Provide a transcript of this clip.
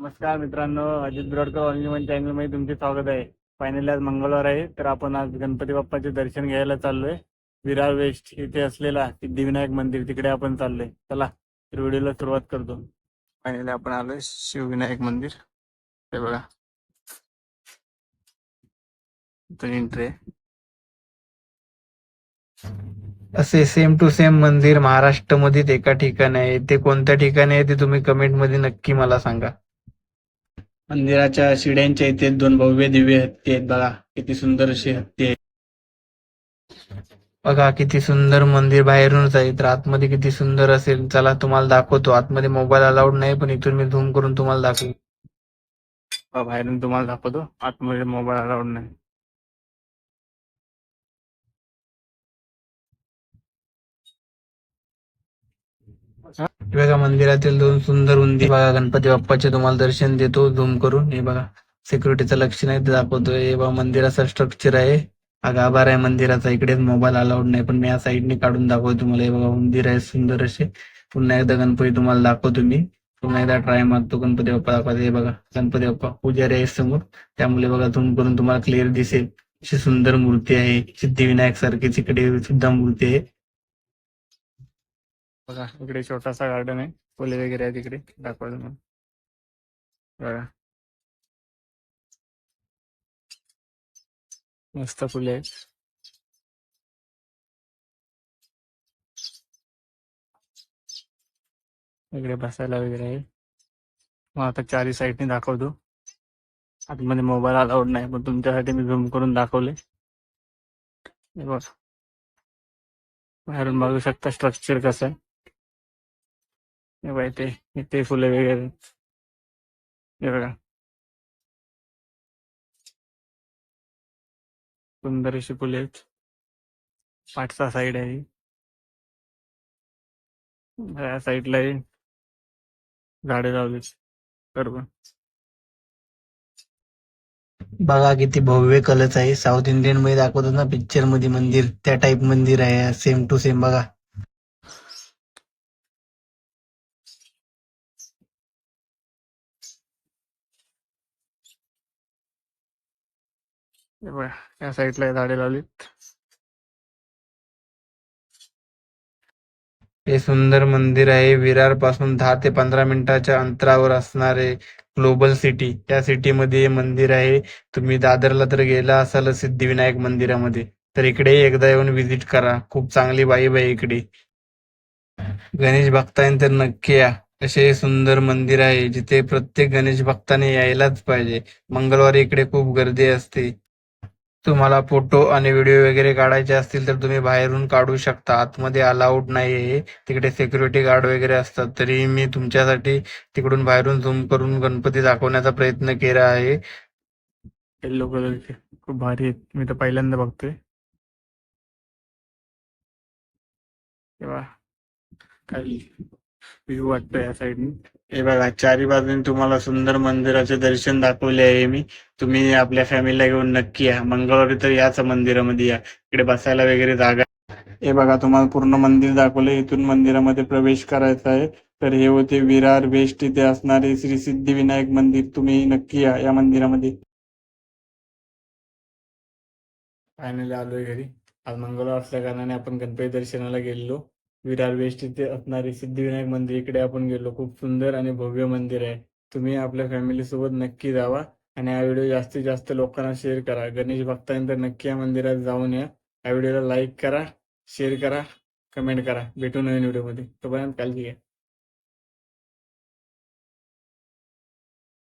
नमस्कार मित्रांनो अजित ब्रॉडकर ऑनली चॅनलमध्ये तुमचे स्वागत आहे. फायनली आज मंगळवार आहे तर आपण आज गणपती बाप्पाचे दर्शन घ्यायला चाललोय. विरार वेस्ट इथे असलेला सिद्धिविनायक मंदिर तिकडे आपण चाललोय. चला तर व्हिडिओला सुरुवात करतो. फायनली आपण आलोय शिवविनायक मंदिर. हे बघा. इथून एंट्री असे सेम टू सेम मंदिर महाराष्ट्रामध्येच एका ठिकाणी आहे. ते कोणत्या ठिकाणी आहे ते तुम्ही कमेंटमध्ये नक्की मला सांगा. मंदिराच्या शिड्यांच्या इथे दोन भव्य दिव्य हत्ती आहेत. बघा किती सुंदर अशी हत्ती आहे. बघा किती सुंदर मंदिर बाहेरूनच आहे. तर आतमध्ये किती सुंदर असेल. चला तुम्हाला दाखवतो. आतमध्ये मोबाईल अलाउड नाही पण इथून मी झूम करून तुम्हाला दाखवू बाहेरून तुम्हाला दाखवतो. आतमध्ये मोबाईल अलाउड नाही. बघा मंदिरातील दोन सुंदर उंदी बघा गणपती बाप्पाचे तुम्हाला दर्शन देतो झूम करून. हे बघा सिक्युरिटीचं लक्ष नाही ते दाखवतोय. हे बघा मंदिराचा स्ट्रक्चर आहे. हा गाभार आहे मंदिराचा इकडेच मोबाईल अलाउड नाही पण मी या साईडने काढून दाखवतो तुम्हाला. हे बघा उंदीर आहे सुंदर असे. पुन्हा एकदा गणपती तुम्हाला दाखवतो मी. पुन्हा एकदा ट्राय मारतो गणपती बाप्पा दाखवतो हे बघा गणपती बाप्पा पुजारी आहे समोर. त्यामुळे बघा झूम करून तुम्हाला क्लिअर दिसेल. अशी सुंदर मूर्ती आहे. सिद्धिविनायक सारखीच इकडे सुद्धा मूर्ती आहे. बघा इकडे छोटासा गार्डन आहे. फुले वगैरे आहेत तिकडे दाखवतो मग बघा. मस्त फुले आहेत. इकडे बसायला वगैरे आहे. मग आता चारी साईडने दाखवतो. आतमध्ये मोबाईल अलाउड नाही पण तुमच्यासाठी मी झूम करून दाखवले. हे बघ. बाहेरून बघू शकता स्ट्रक्चर कसं आहे. हे बघा इथे इथे फुले वगैरे. हे बघा. सुंदर अशी फुले आहेत. पाठचा साईड आहे. या साईडला झाडे लावलीच सर्व बघा. किती भव्य कलच आहे. साऊथ इंडियनमध्ये दाखवतात ना पिक्चरमध्ये मंदिर. त्या टाइप मंदिर आहे. सेम टू सेम बघा. बघा या साईडला झाडे लावलीत. हे सुंदर मंदिर आहे. विरारपासून दहा ते पंधरा मिनिटाच्या अंतरावर असणारे ग्लोबल सिटी. त्या सिटी मध्ये हे मंदिर आहे. तुम्ही दादरला तर गेला असाल सिद्धिविनायक मंदिरामध्ये तर इकडे एकदा येऊन व्हिजिट करा. खूप चांगली बाई आहे इकडे. गणेश भक्तांनी तर नक्की या. असे सुंदर मंदिर आहे जिथे प्रत्येक गणेश भक्ताने यायलाच पाहिजे. मंगळवारी इकडे खूप गर्दी असते. तुम्हाला फोटो आणि व्हिडिओ वगैरे काढायचे असतील तर तुम्ही बाहेरून काढू शकता. आतमध्ये अलाउड नाहीये. तिकडे सिक्युरिटी गार्ड वगैरे असतात. तरी मी तुमच्यासाठी तिकडून बाहेरून झूम करून गणपती दाखवण्याचा प्रयत्न केला आहे. येल्लो कलरचे खूप भारी आहेत. मी तर पहिल्यांदा बघतोय. तेव्हा काही व्ह्यू वाटतो या साईडने हे बघा चारी बाजूने तुम्हाला सुंदर मंदिराचे दर्शन दाखवले आहे मी. तुम्ही आपल्या फॅमिलीला घेऊन नक्की या. मंगळवारी तर याच मंदिरामध्ये या. इकडे बसायला वगैरे जागा हे बघा तुम्हाला पूर्ण मंदिर दाखवले इथून मंदिरामध्ये प्रवेश करायचा आहे. तर हे होते विरार वेस्ट. इथे असणारे श्री सिद्धिविनायक मंदिर. तुम्ही नक्की या या मंदिरामध्ये. फायनली आलोय घरी. आज मंगळवार असल्या कारणाने आपण गणपती दर्शनाला गेलेलो. विरार वेस्ट इथे असणारे सिद्धिविनायक मंदिर इकडे आपण गेलो. खूप सुंदर आणि भव्य मंदिर आहे. तुम्ही आपल्या फॅमिली सोबत नक्की जावा आणि हा व्हिडिओ जास्तीत जास्त लोकांना शेअर करा. गणेश भक्तांनी नक्की या मंदिरात जाऊन या. या व्हिडिओला लाईक करा शेअर करा कमेंट करा. भेटू नवीन व्हिडिओमध्ये तोपर्यंत काळजी घ्या.